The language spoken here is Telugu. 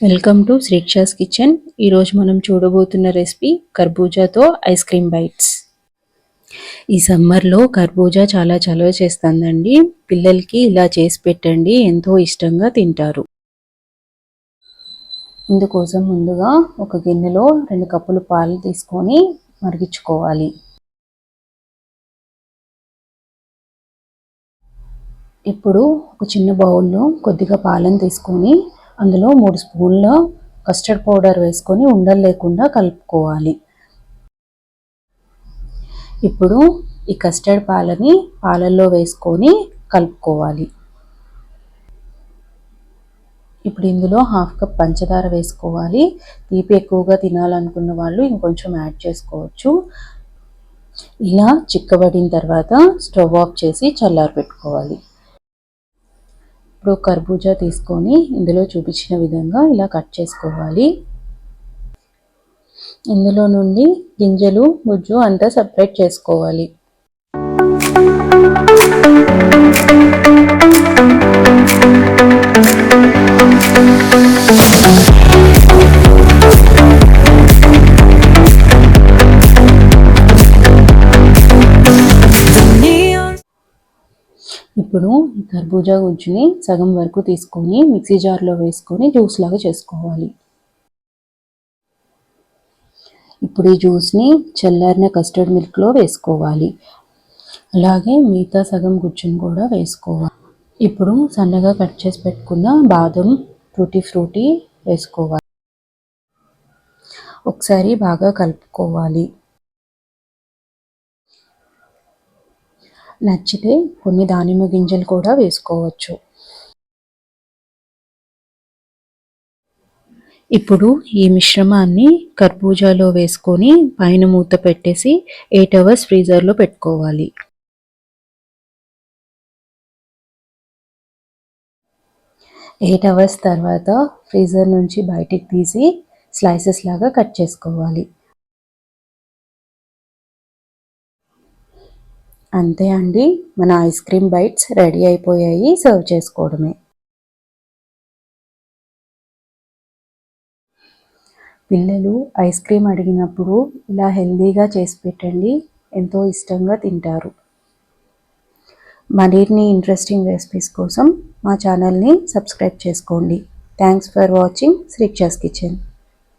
వెల్కమ్ టు శ్రీక్షాస్ కిచెన్ ఈరోజు మనం చూడబోతున్న రెసిపీ కర్బూజాతో ఐస్ క్రీమ్ బైట్స్ ఈ సమ్మర్లో కర్బూజా చాలా చలవ చేస్తుందండి. పిల్లలకి ఇలా చేసి పెట్టండి ఎంతో ఇష్టంగా తింటారు. ఇందుకోసం ముందుగా ఒక గిన్నెలో రెండు కప్పులు పాలు తీసుకొని మరిగించుకోవాలి. ఇప్పుడు ఒక చిన్న బౌల్లో కొద్దిగా పాలను తీసుకొని అందులో మూడు స్పూన్ల కస్టర్డ్ పౌడర్ వేసుకొని ఉండలు లేకుండా కలుపుకోవాలి. ఇప్పుడు ఈ కస్టర్డ్ పాలని పాలల్లో వేసుకొని కలుపుకోవాలి. ఇప్పుడు ఇందులో హాఫ్ కప్ పంచదార వేసుకోవాలి. తీపి ఎక్కువగా తినాలనుకున్న వాళ్ళు ఇంకొంచెం యాడ్ చేసుకోవచ్చు. ఇలా చిక్కబడిన తర్వాత స్టవ్ ఆఫ్ చేసి చల్లారి పెట్టుకోవాలి ఇప్పుడు కర్బూజా తీసుకొని ఇందులో చూపించిన విధంగా ఇలా కట్ చేసుకోవాలి. ఇందులో నుండి గింజలు గుజ్జు అంతా సపరేట్ చేసుకోవాలి. ఇప్పుడు కర్బూజా గుజ్జుని సగం వరకు తీసుకొని మిక్సీ జార్లో వేసుకొని జ్యూస్ లాగా చేసుకోవాలి. ఇప్పుడు ఈ జ్యూస్ని చల్లారిన కస్టర్డ్ మిల్క్లో వేసుకోవాలి. అలాగే మిగతా సగం గుజ్జును కూడా వేసుకోవాలి. ఇప్పుడు సన్నగా కట్ చేసి పెట్టుకున్న బాదం ఫ్రూటీ ఫ్రూటీ వేసుకోవాలి. ఒకసారి బాగా కలుపుకోవాలి. నచ్చితే కొన్ని దానిమ్మ గింజలు కూడా వేసుకోవచ్చు. ఇప్పుడు ఈ మిశ్రమాన్ని కర్బూజాలో వేసుకొని పైన మూత పెట్టేసి ఎయిట్ అవర్స్ ఫ్రీజర్లో పెట్టుకోవాలి. ఎయిట్ అవర్స్ తర్వాత ఫ్రీజర్ నుంచి బయటికి తీసి స్లైసెస్ లాగా కట్ చేసుకోవాలి. అంతే అండి. మన ఐస్ క్రీమ్ బైట్స్ రెడీ అయిపోయాయి. సర్వ్ చేసుకోవడమే. పిల్లలు ఐస్ క్రీమ్ అడిగినప్పుడు ఇలా హెల్దీగా చేసి పెట్టండి. ఎంతో ఇష్టంగా తింటారు. మరిన్ని ఇంట్రెస్టింగ్ రెసిపీస్ కోసం మా ఛానల్ని సబ్స్క్రైబ్ చేసుకోండి. Thanks for watching. Srikshas kitchen.